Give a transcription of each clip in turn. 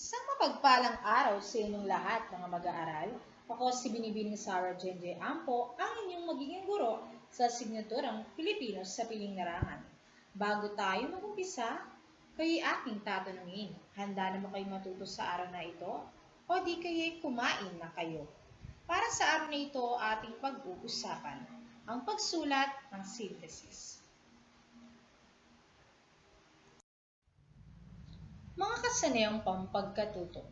Isang mapagpalang araw sa inyong lahat, mga mag-aaral. Ako si Binibining Sarah Jenje Ampo, ang inyong magiging guro sa signaturang Pilipino sa Piling Narangan. Bago tayo mag-umpisa, kayo'y aking tatanungin. Handa na ba kayo matuto sa araw na ito? O di kayo'y kumain na kayo? Para sa araw na ito, ating pag-uusapan ang pagsulat ng synthesis. Mga kasanayang pampagkatuto.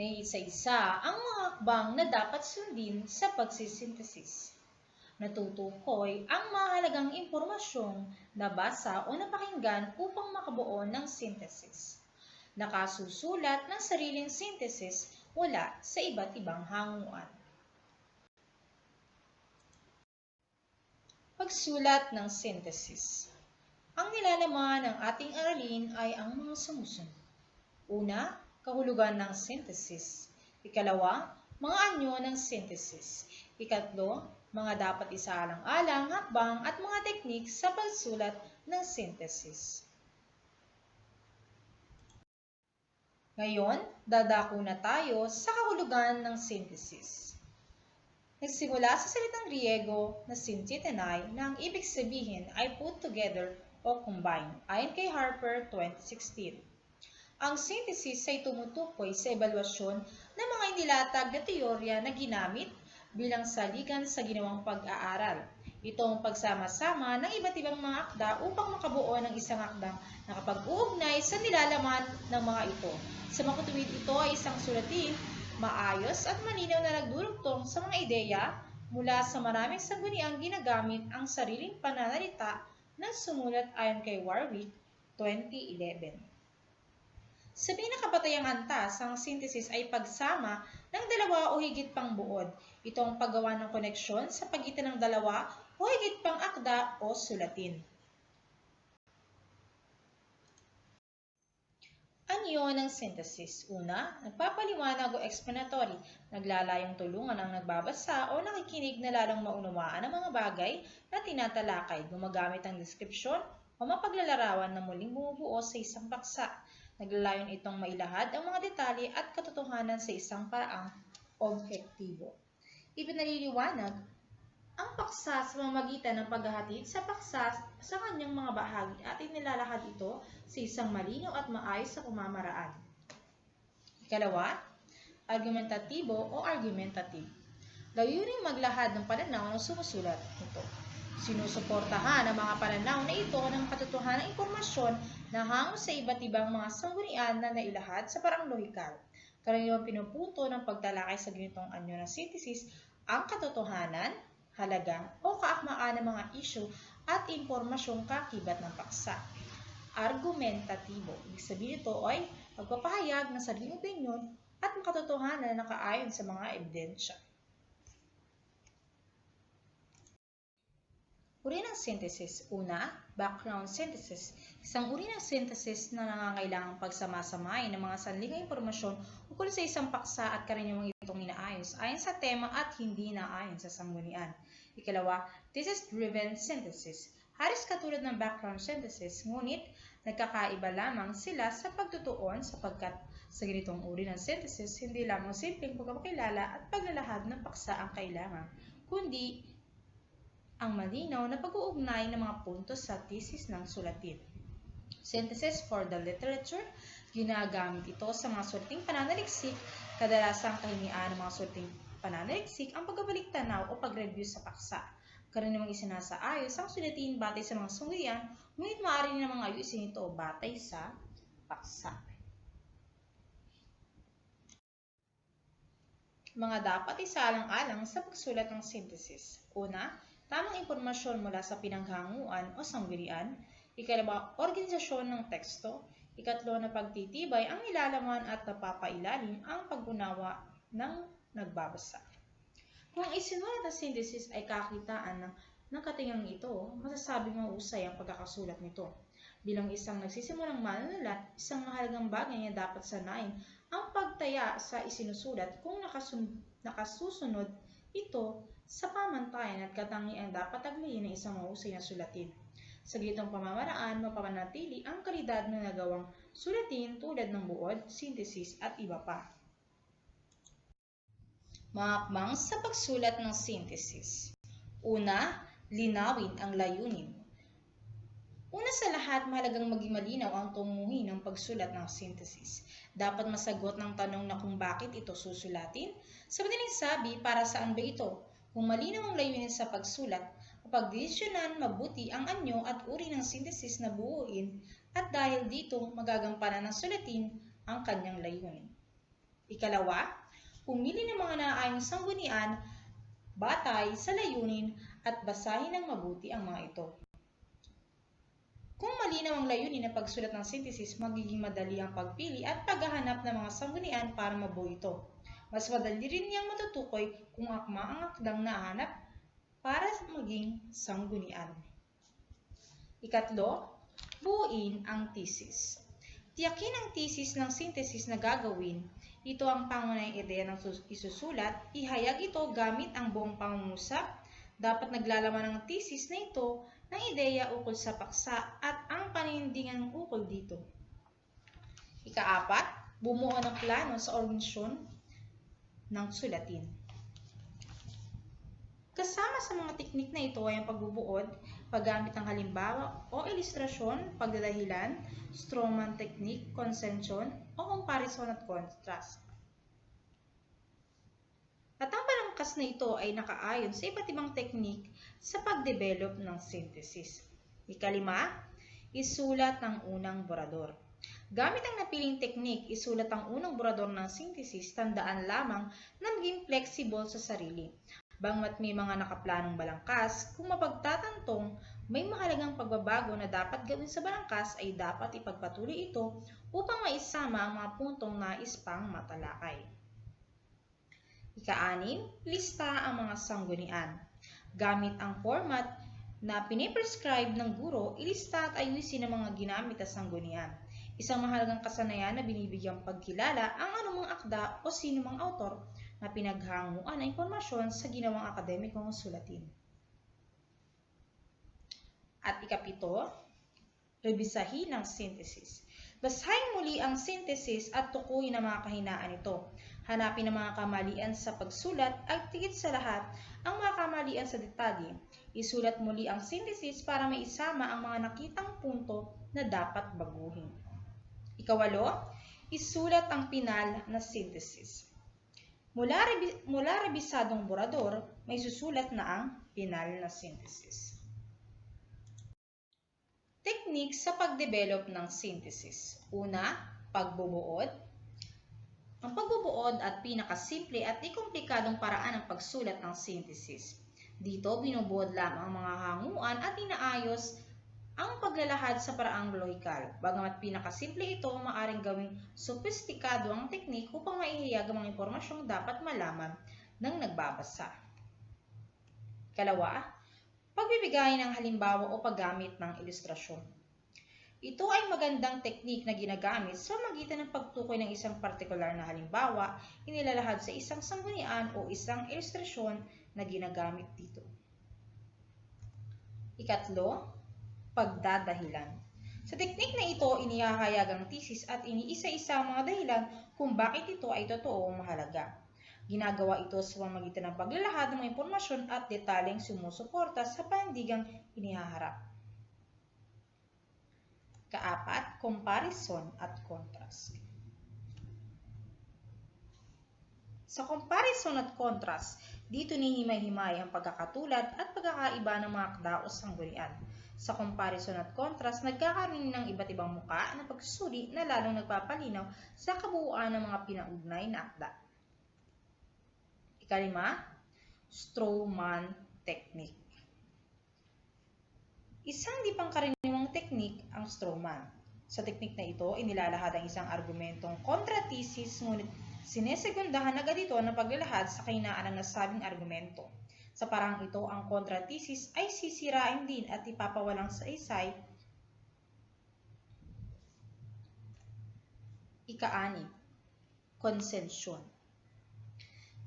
Naiisa-isa ang mga akbang na dapat sundin sa pagsisintesis. Natutukoy ang mahalagang impormasyong nabasa o napakinggan upang makabuo ng synthesis. Nakasusulat ng sariling synthesis wala sa iba't ibang hanguan. Pagsulat ng synthesis. Ang nilalaman ng ating aralin ay ang mga sumusunod. Una, kahulugan ng synthesis. Ikalawa, mga anyo ng synthesis. Ikatlo, mga dapat isaalang-alang, hakbang at mga teknik sa pagsulat ng synthesis. Ngayon, dadako na tayo sa kahulugan ng synthesis. Nagsimula sa salitang Griego na synthetenai na ang ibig sabihin ay put together o combine, ayon kay Harper 2016. Ang synthesis ay tumutukoy sa ebaluasyon ng mga inilatag na teorya na ginamit bilang saligan sa ginawang pag-aaral. Ito ang pagsama-sama ng iba't ibang mga akda upang makabuo ng isang akdang nakapag-uugnay sa nilalaman ng mga ito. Sa makatuwid ito ay isang sulatin, maayos at malinaw na nagdurugtong sa mga ideya mula sa maraming sangguniang ginagamit ang sariling pananalita ng sumulat ayon kay Warwick 2011. Sa pinakabatayang antas, ang synthesis ay pagsama ng dalawa o higit pang buod. Ito ang paggawa ng koneksyon sa pagitan ng dalawa o higit pang akda o sulatin. Anyo ng synthesis. Una, nagpapaliwanag o explanatory. Naglalayong tulungan ang nagbabasa o nakikinig na lalong maunawaan ang mga bagay na tinatalakay, gumagamit ng deskripsyon o mapaglalarawan na muling bumubuo sa isang paksa. Naglalayon itong mailahad ang mga detalye at katotohanan sa isang paraang objektibo. Ipinaliliwanag ang paksa sa pamamagitan ng paghahatid sa paksa sa kanyang mga bahagi at inilalahad ito sa isang malinaw at maayos sa pamamaraan. Ikalawa, argumentatibo o argumentative. Layuning maglahad ng pananaw ng sumusulat nito. Sinusuportahan ang mga pananaw na ito ng katotohanang impormasyon na hango sa iba't ibang mga sanggunian na nailahad sa parang lohikal. Karaniwang pinuputo ng pagtalakay sa ganitong anyo ng synthesis ang katotohanan, halaga o kaakmaan ng mga isyu at impormasyong kakibat ng paksa. Argumentatibo. Ibig sabihin ito ay pagpapahayag ng sariling opinyon at makatotohanan na nakaayon sa mga ebidensya. Uri ng synthesis. Una, background synthesis. Isang uri ng synthesis na nangangailangang pagsama-samahin ng mga sanlingang impormasyon ukol sa isang paksa at karaniwang itong inaayos ayon sa tema at hindi naayon sa sanggunian. Ikalawa, thesis-driven synthesis. Halos katulad ng background synthesis, ngunit nagkakaiba lamang sila sa pagtutuon sapagkat sa ganitong uri ng synthesis, hindi lamang simpleng pagkakilala at paglalahad ng paksa ang kailangan, kundi ang malinaw na pag-uugnay ng mga puntos sa thesis ng sulatin. Synthesis for the literature, ginagamit ito sa mga sulating pananaliksik, kadalasang kahingian ng mga sulating pananaliksik ang pagbabalik tanaw o pag-review sa paksa. Karaniwang isinasaayos ang sulatin batay sa mga sunggian, ngunit maaari namang ayusin ito batay sa paksa. Mga dapat isaalang-alang sa pagsulat ng synthesis. Una, tamang impormasyon mula sa pinanghanguan o sanggunian. Ikalawa, organisasyon ng teksto. Ikatlo na pagtitibay ang nilalaman at napapailalim ang pag-unawa ng nagbabasa. Kung isinulat na synthesis ay kakitaan ng, ng katingang ito, masasabi mausay ang pagkakasulat nito. Bilang isang nagsisimulang manunulat, isang mahalagang bagay na dapat sanayin ang pagtaya sa isinusulat kung nakasun- nakasusunod ito sa pamantayan at katangian dapat taglayin ng isang mahusay na sulatin. Sa gitong pamamaraan, mapapanatili ang kalidad ng nagawang sulatin tulad ng buod, synthesis at iba pa. Mga akmang sa pagsulat ng synthesis. Una, linawin ang layunin. Una sa lahat, mahalagang maging malinaw ang tunguhin ng pagsulat ng synthesis. Dapat masagot ng tanong na kung bakit ito susulatin. Sa madaling sabi, para saan ba ito? Kung malinaw ang layunin sa pagsulat, mapagdesisyonan mabuti ang anyo at uri ng synthesis na buuin at dahil dito magagampanan ng sulatin ang kanyang layunin. Ikalawa, pumili ng mga naaayong sanggunian batay sa layunin at basahin ng mabuti ang mga ito. Kung malinaw ang layunin ng pagsulat ng synthesis, magiging madali ang pagpili at paghahanap ng mga sanggunian para mabuo ito. Mas madali rin niyang matutukoy kung akma ang akdang nahanap para maging sanggunian. Ikatlo, buuin ang thesis. Tiyakin ang thesis ng synthesis na gagawin. Ito ang pangunahing ideya ng sus- isusulat. Ihayag ito gamit ang buong pangungusap. Dapat naglalaman ng thesis na ito ng ideya ukol sa paksa at ang panindigan ukol dito. Ikaapat, bumuo ng plano sa organisasyon ng sulatin. Kasama sa mga teknik na ito ay ang pagbubuod, paggamit ng halimbawa o ilustrasyon, pagdadahilan, strawman technique, consension, o comparison at contrast. At ang palangkas na ito ay nakaayon sa iba't ibang teknik sa pagdevelop ng synthesis. Ikalima, isulat ng unang borador. Gamit ang napiling teknik, isulat ang unang borador ng synthesis, tandaan lamang na maging flexible sa sarili. Bangmat may mga nakaplanong balangkas, kung mapagtatantong may mahalagang pagbabago na dapat gawin sa balangkas ay dapat ipagpatuloy ito upang maisama ang mga puntong nais pang matalakay. Ika-anim, lista ang mga sanggunian. Gamit ang format na piniprescribe ng guro, ilista at ayusin ang mga ginamit na sanggunian. Isang mahalagang kasanayan na binibigyang pagkilala ang anumang akda o sinumang autor na pinaghanguan ng impormasyon sa ginawang akademikong sulatin. At ikapito, rebisahin ang synthesis. Basahin muli ang synthesis at tukuyin ang mga kahinaan nito. Hanapin ang mga kamalian sa pagsulat at tigit sa lahat ang mga kamalian sa detalye. Isulat muli ang synthesis para maisama ang mga nakitang punto na dapat baguhin. Ikawalo, isulat ang pinal na synthesis. Mula, mula rebisadong borador, may susulat na ang pinal na synthesis. Technique sa pagdevelop ng synthesis. Una, pagbubuod. Ang pagbubuod at pinakasimple at ikomplikadong paraan ng pagsulat ng synthesis. Dito, binubuod lamang ang mga hanguan at inaayos ang paglalahad sa paraang lohikal. Bagamat pinakasimple ito, maaring gawing sophisticado ang teknik upang maihayag ang mga impormasyong dapat malaman ng nagbabasa. Kalawa, pagbibigay ng halimbawa o paggamit ng ilustrasyon. Ito ay magandang teknik na ginagamit sa magitan ng pagtukoy ng isang partikular na halimbawa, inilalahad sa isang sanggunian o isang ilustrasyon na ginagamit dito. Ikatlo, pagdadahilan. Sa teknik na ito, inihahayag ang thesis at iniisa-isa ang mga dahilan kung bakit ito ay totoo o mahalaga. Ginagawa ito sa pamamagitan ng paglalahad ng mga impormasyon at detalyeng sumusuporta sa panindigang inihaharap. Kaapat, comparison at contrast. Sa comparison at contrast, dito nihimay-himay ang pagkakatulad at pagkakaiba ng mga akda o sanggunian. Sa comparison at contrast, nagkakaroon ng iba't ibang muka na pagsusuri na lalong nagpapalinaw sa kabuuan ng mga pinaugnay na akda. Ikalima, Strawman Technique. Isang di pangkaraniwang teknik ang strawman. Sa teknik na ito, inilalahad ang isang argumentong kontra-thesis ngunit sinesegundahan agad ito ng paglalahad sa kainaan ng nasabing argumento. Sa parang ito, ang kontra-thesis ay sisirain din at ipapawalang sa isay. Ika-ani, konsensyon.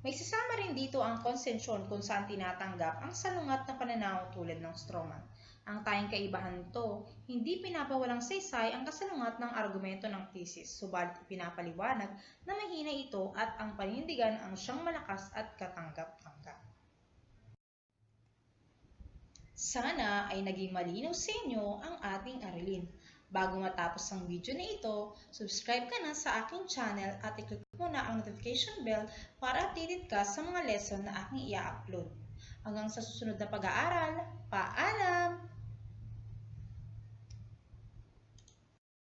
May sasama rin dito ang konsensyon kung saan tinatanggap ang salungat na pananaw tulad ng strawman. Ang tayong kaibahan nito, hindi pinapawalang saysay ang kasalungat ng argumento ng thesis, subalit pinapaliwanag na mahina ito at ang panindigan ang siyang malakas at katanggap-tanggap. Sana ay naging malinaw sa inyo ang ating aralin. Bago matapos ang video na ito, subscribe ka na sa aking channel at i-click mo na ang notification bell para updated ka sa mga lesson na aking i-upload. Hanggang sa susunod na pag-aaral, paalam!